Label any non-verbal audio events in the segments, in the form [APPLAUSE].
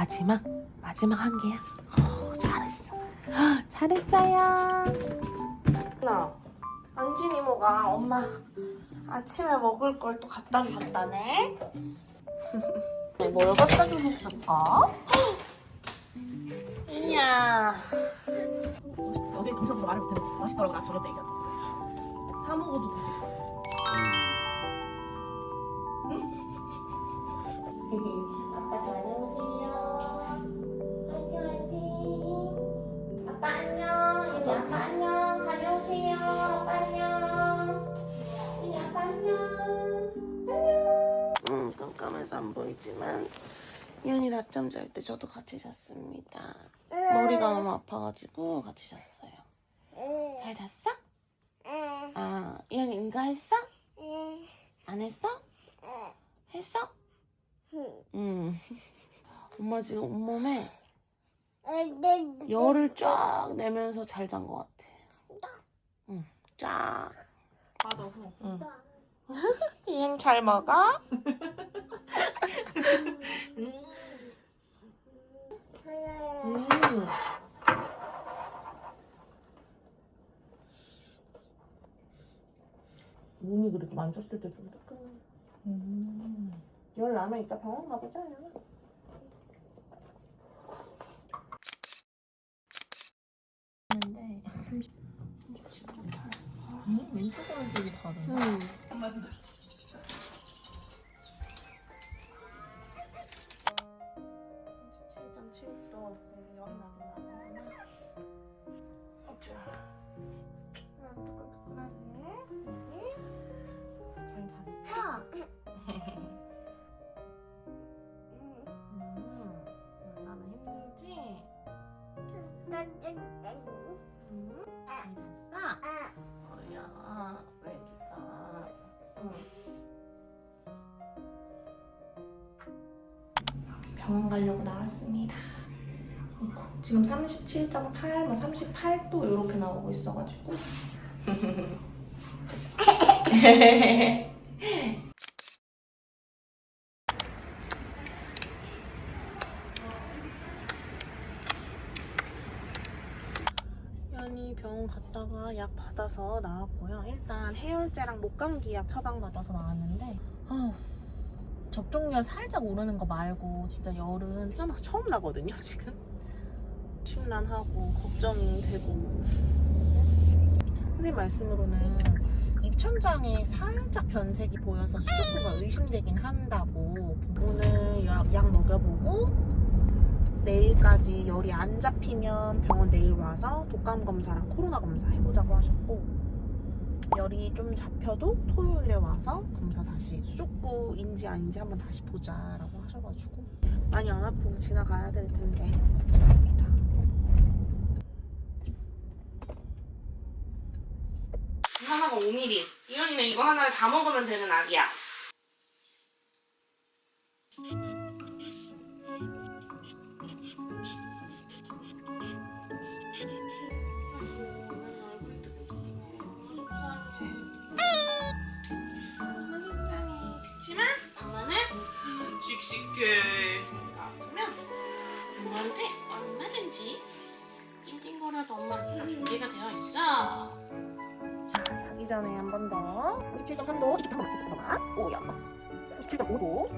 마지막 마지막 한 개야. 어, 잘했어. 잘했어요. 나 안진 이모가 엄마 아침에 먹을 걸 또 갖다 주셨다네. [LAUGHS] 뭘 갖다 주셨을까? 이야. 어제 점심부터 말을 못했는데 맛있더라고 나 저녁 때 얘기하자 사 먹어도 돼 [LAUGHS] 보이지만 이현이 낮잠 잘 때 저도 같이 잤습니다. 머리가 너무 아파가지고 같이 잤어요. 잘 잤어? 아 이현이 응가했어? 안 했어? 했어? 응. [LAUGHS] 엄마 지금 온몸에 열을 쫙 내면서 잘 잔 것 같아. 응, 쫙. 맞아서 이행 잘 먹어? 음. 몸이 그렇게 만졌을 때좀 따끔해. 열 나면 이따 병원 가보자. 근데 왼쪽 오른쪽이 다르네 음. 맞아 17.7도 열이 나긴 나는구나. 어쭈. 아, 뜨끈뜨끈하 가려고 나왔습니다. 지금 37.8, 뭐 38도 이렇게 나오고 있어가지고. [LAUGHS] 연이 병원 갔다가 약 받아서 나왔고요. 일단 해열제랑 목감기 약 처방 받아서 나왔는데, 아우 접종열 살짝 오르는 거 말고 진짜 열은 태어나서 처음 나거든요 지금. 심란하고 걱정이 되고. 선생님 말씀으로는 입천장에 살짝 변색이 보여서 수족구가 의심되긴 한다고. 오늘 약, 약 먹여보고 내일까지 열이 안 잡히면 병원 내일 와서 독감 검사랑 코로나 검사 해보자고 하셨고 열이 좀 잡혀도 토요일에 와서 검사 다시 수족구인지 아닌지 한번 다시 보자라고 하셔가지고 많이 안 아프고 지나가야 될 텐데 걱정입니다. 하나가 5mm. 이현이는 이거 하나를 다 먹으면 되는 악이야. 씩씩해. 아프면 엄마한테 얼마든지 찡찡거려도 엄마 다 준비가 되어 있어. 자, 자기 전에 한 번 더. 57.3도, 이쪽 한번 이쪽 한번 오야. 57.5도.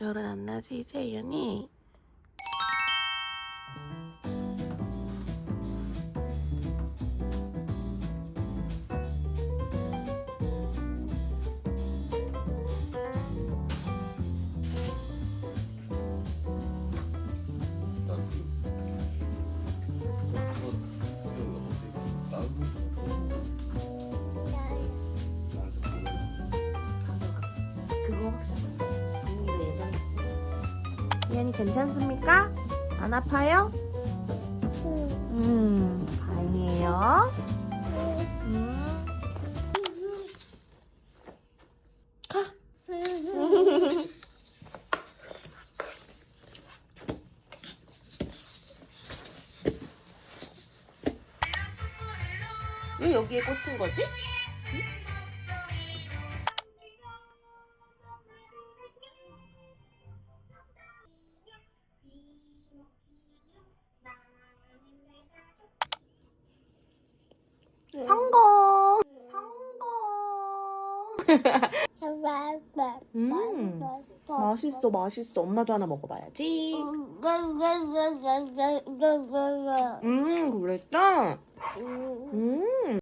열은 안 나지 이제 이현이? 안 아파요? 음, 다행이에요. 음. 가. 왜 여기에 꽂힌 거지? 맛있어, 맛있어. 엄마도 하나 먹어봐야지. 음, 그랬어? 음.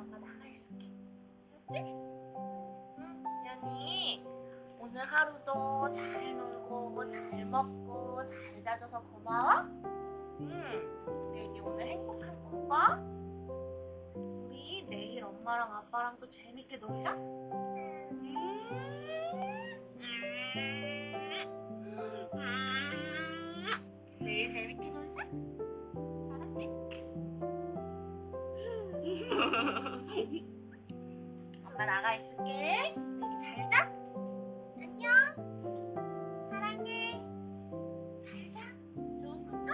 엄마 나가 있을게. 알았지? 응, 이현이 오늘 하루도 잘 놀고 잘 먹고 잘 자줘서 고마워. 응, 내일 오늘 행복한 꿈 꿔. 우리 내일 엄마랑 아빠랑 또 재밌게 놀자. 엄마 나가 있을게. 잘 자. 안녕. 사랑해. 잘 자. 좋은 꿈 꿔.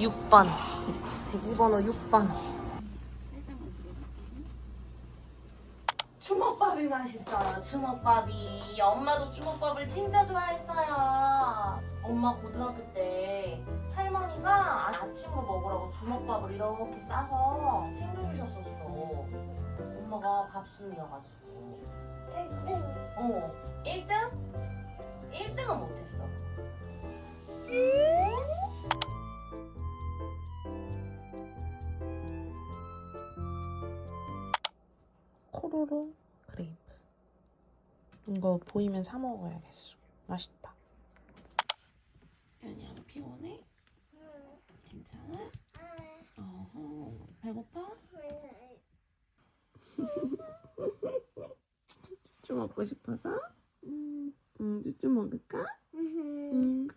육번 대기번호 6번 주먹밥이 맛있어요. 주먹밥이. 엄마도 주먹밥을 진짜 좋아했어요. 엄마 고등학교 때 할머니가 아침으로 먹으라고 주먹밥을 이렇게 싸서 챙겨주셨었어. 엄마가 밥순이여가지고. 어. 1등? 1등은 못했어. 코로로? 그레이프 이거 보이면 사 먹어야겠어 맛있다 연이 안 피곤해? 괜찮아? 어허 배고파? 쭈쭈 먹고 싶어서? 응, 응 쭈쭈 먹을까? 응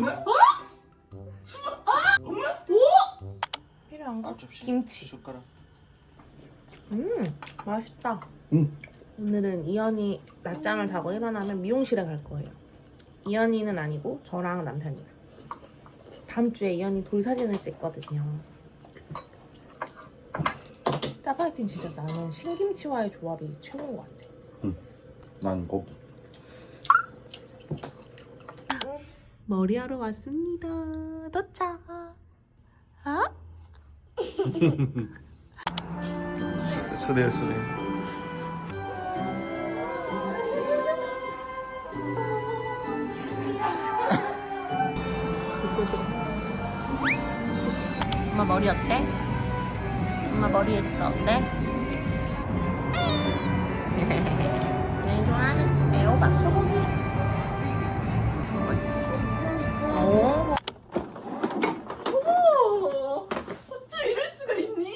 필요한 거? 김치 숟가락. 음 맛있다 음. 오늘은 이현이 낮잠을 자고 일어나면 미용실에 갈 거예요 이현이는 아니고 저랑 남편이랑 다음 주에 이현이 돌 사진을 찍거든요 짜파게티는 진짜 나는 신김치와의 조합이 최고인 것 같아 난 고기. 머리하러 왔습니다 도착 아? 쓰네요, 쓰네. 엄마 머리 어때? 엄마 머리 했어 어때? [LAUGHS] 제일 좋아하는 애호박 소고기 그렇지 오 어머, 어쩜 이럴 수가 있니?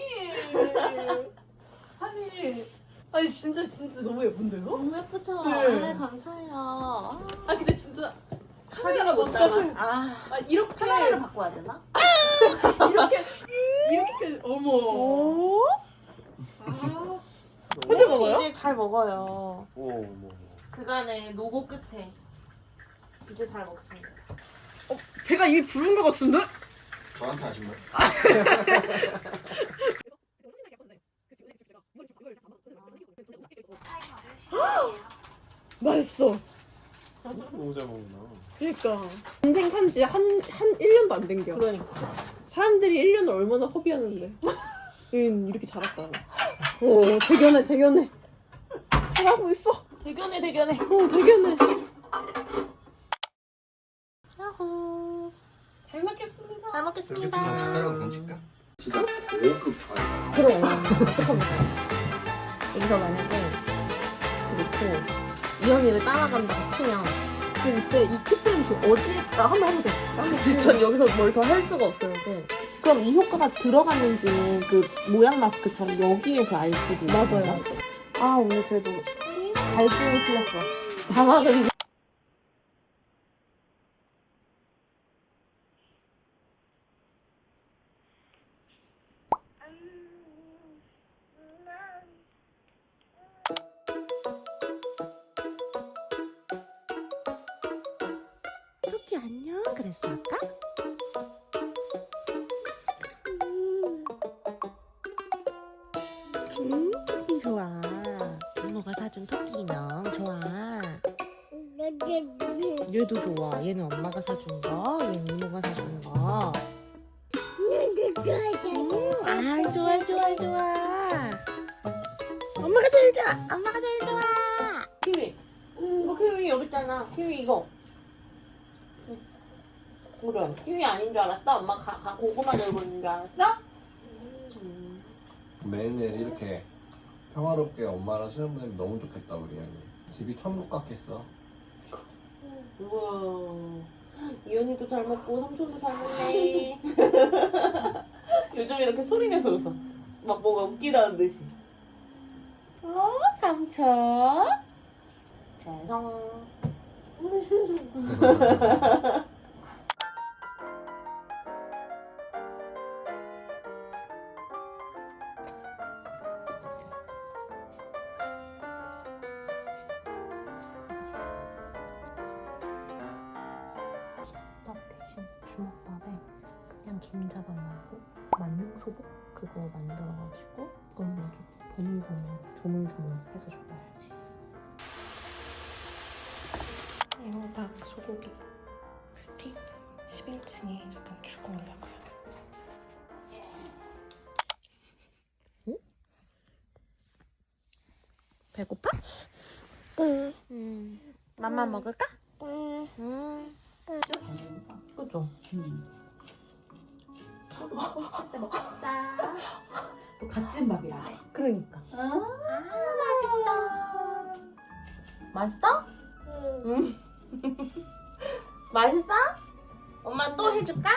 아니, 아니 진짜 진짜 너무 예쁜데요? 너무 예쁘죠? 네. 아, 감사해요 아 근데 진짜 카메라 담아 아아 이렇게 카메라를 [LAUGHS] 바꿔야 되나? 이렇게 이렇게 어머. 오 아, 혼자 먹어요? 이제 잘 먹어요 오, 뭐. 그간의 노고 끝에 이제 잘 먹습니다 배가 이미 부른 것 같은데? 저한테 하신 말. [LAUGHS] 맛있어. 너무 잘 먹는다. 그러니까 인생 산지 한, 한 1년도 안 된겨. 그러니까. 사람들이 1년을 얼마나 허비하는데. [LAUGHS] 얘는 이렇게 자랐다. 어, 대견해, 대견해. 잘하고 있어. 대견해 대견해. 어, 대견해. 야호. 잘 먹겠습니다. 잘 먹겠습니다. 젓가락으로 건질까? 진짜 5급 다. 그럼 여기서 만약에 그렇고 이현이를 따라간다고 치면 근데 이 키트는 지금 어디, 아, 한번 해보자. 한번 전 여기서 뭘 더 할 수가 없어요. 그럼 이 효과가 들어가는지 그 모양 마스크처럼 여기에서 알 수도 있어요. 맞아요. 아 오늘 그래도 갈증이 풀렸어. 자막을 아까? 음, 토끼 좋아. 이모가 사준 토끼 인형 좋아. 얘도 좋아. 얘는 엄마가 사준 거, 얘는 이모가 사준 거. 음, 아, 좋아, 좋아, 좋아. 엄마가 제일 좋아. 엄마가 제일 좋아. 키위. 이거 키위 여기 있잖아. 키위 이거. 그래. 키위 아닌 줄 알았어? 엄마 가, 가, 고구마 들고 있는 줄 알았어? 음. 매일매일 이렇게 평화롭게 엄마랑 시간 보내면 너무 좋겠다 우리 언니 집이 천국 같겠어 우와. 이현이도 잘 먹고 삼촌도 잘 먹네. [LAUGHS] 요즘 이렇게 소리 내서 웃어. 막 뭐가 웃기다는 듯이. 어, 삼촌. 죄송. [LAUGHS] 주먹밥에 그냥 김자반 말고 만능 소복 그거 만들어가지고 그걸로 좀 보물보물 조물조물 해서 줘봐야지 애호박 소고기 스틱 11층에 잠깐 주고 오려고요 응? 배고파? 응 음. 맘마 먹을까? 응 그죠? [LAUGHS] 또 갓진 밥이라. 그러니까. 아, 맛있다. 맛있어? 응. [LAUGHS] 맛있어? 엄마 또 해줄까?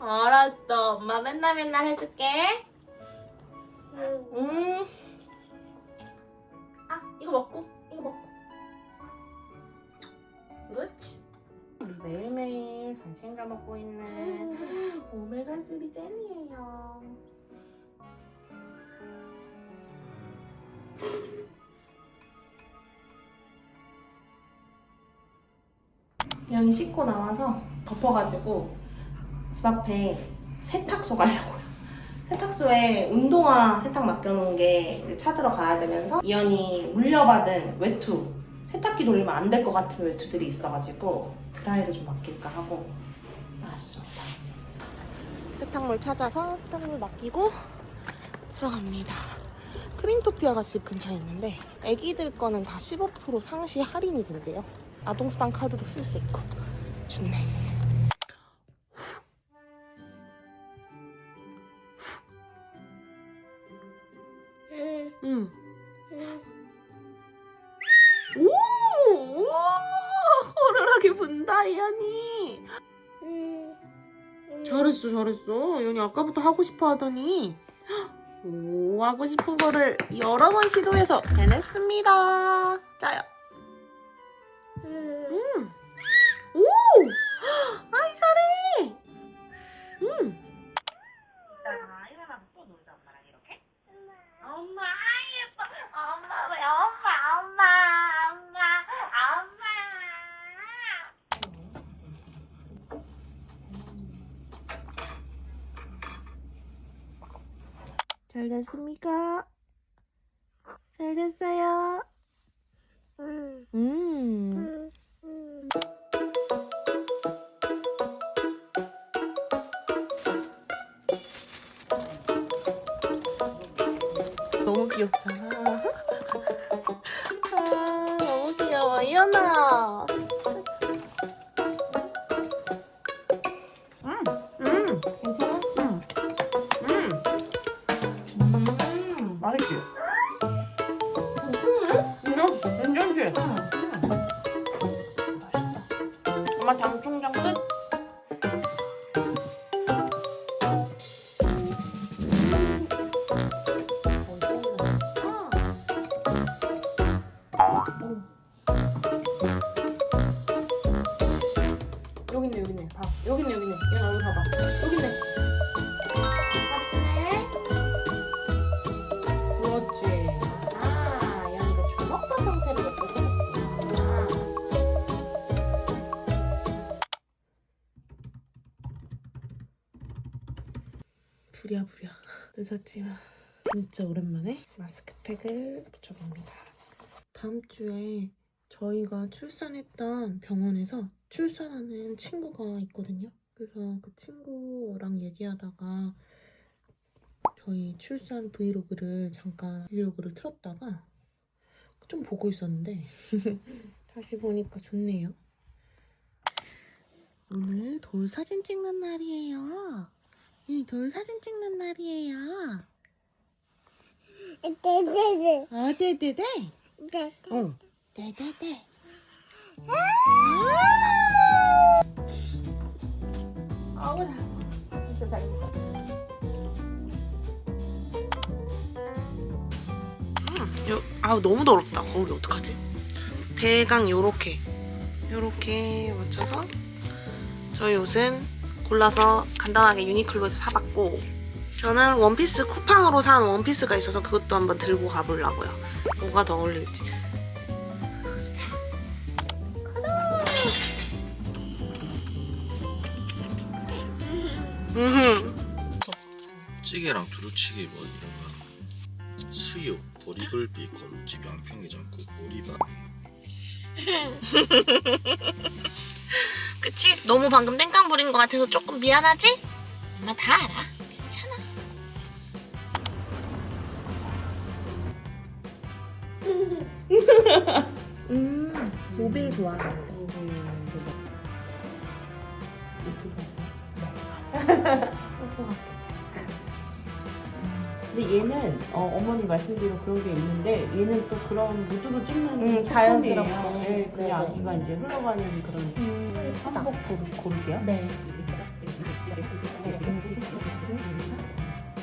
알았어. 엄마 맨날 맨날 해줄게. 음. 아, 이거 먹고, 이거 먹고. 그렇지. 매일매일 잘 챙겨 먹고 있는 오메가3 젤리예요. 영이 씻고 나와서 덮어가지고 집 앞에 세탁소 가려고요. 세탁소에 운동화 세탁 맡겨놓은 게 찾으러 가야 되면서 이연이 물려받은 외투 세탁기 돌리면 안 될 것 같은 외투들이 있어가지고 드라이를 좀 맡길까 하고 나왔습니다. 세탁물 찾아서 세탁물 맡기고 들어갑니다. 크림토피아가 집 근처에 있는데 애기들 거는 다 15% 상시 할인이 된대요. 아동 수당 카드도 쓸 수 있고 좋네. 잘했어, 잘했어. 이현이 아까부터 하고 싶어 하더니. 오, 하고 싶은 거를 여러 번 시도해서 해냈습니다. 짜요. 음. 잘 잤습니까? 잘 잤어요? 부랴부랴 늦었지만 진짜 오랜만에 마스크팩을 붙여봅니다. 다음 주에 저희가 출산했던 병원에서 출산하는 친구가 있거든요. 그래서 그 친구랑 얘기하다가 저희 출산 브이로그를 잠깐 브이로그를 틀었다가 좀 보고 있었는데 [LAUGHS] 다시 보니까 좋네요. 오늘 돌 사진 찍는 날이에요. 이 돌 사진 찍는 날이에요. 네네네. 아, 네네네. 네. 어. 네네네. 아우 진짜 잘 요, 아우 너무 더럽다. 거울이 어떡하지? 대강 요렇게 요렇게 맞춰서 저희 옷은 골라서 간단하게 유니클로에서 사봤고 저는 원피스 쿠팡으로 산 원피스가 있어서 그것도 한번 들고 가보려고요. 뭐가 더 어울릴지. 음. 찌개랑 두루치기 뭐 이런 거 수육, 보리굴비, 곰집, 양평해장국, 보리밥 [LAUGHS] 그치? 너무 방금 땡깡 부린 것 같아서 조금 미안하지? 엄마 다 알아. 괜찮아. 음, [LAUGHS] 모빌 좋아하는데. 근데 얘는 어, 어머니 말씀대로 그런 게 있는데 얘는 또 그런 무드로 찍는 음, 소품이에요. 자연스럽게. 네, 그냥 네네. 아기가 이제 흘러가는 그런 한복 고르, 고를게요. 네.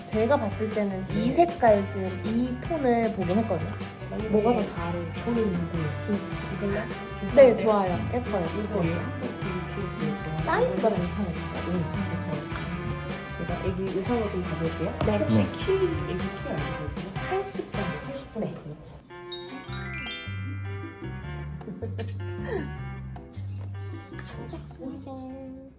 제가 봤을 때는 이 색깔쯤, 이 톤을 보긴 했거든요. 뭐가 더잘 어울려? 저는 이거 이걸로? 네, 좋아요. 예뻐요. 이거 얘 한복 되게 귀엽고 사이즈가 괜찮아요. 제 가 애기 의상을 좀 가져올게요. 네. 혹시 키 애기 키 알고 계세요? 80점. 80분 네. 이모 [LAUGHS]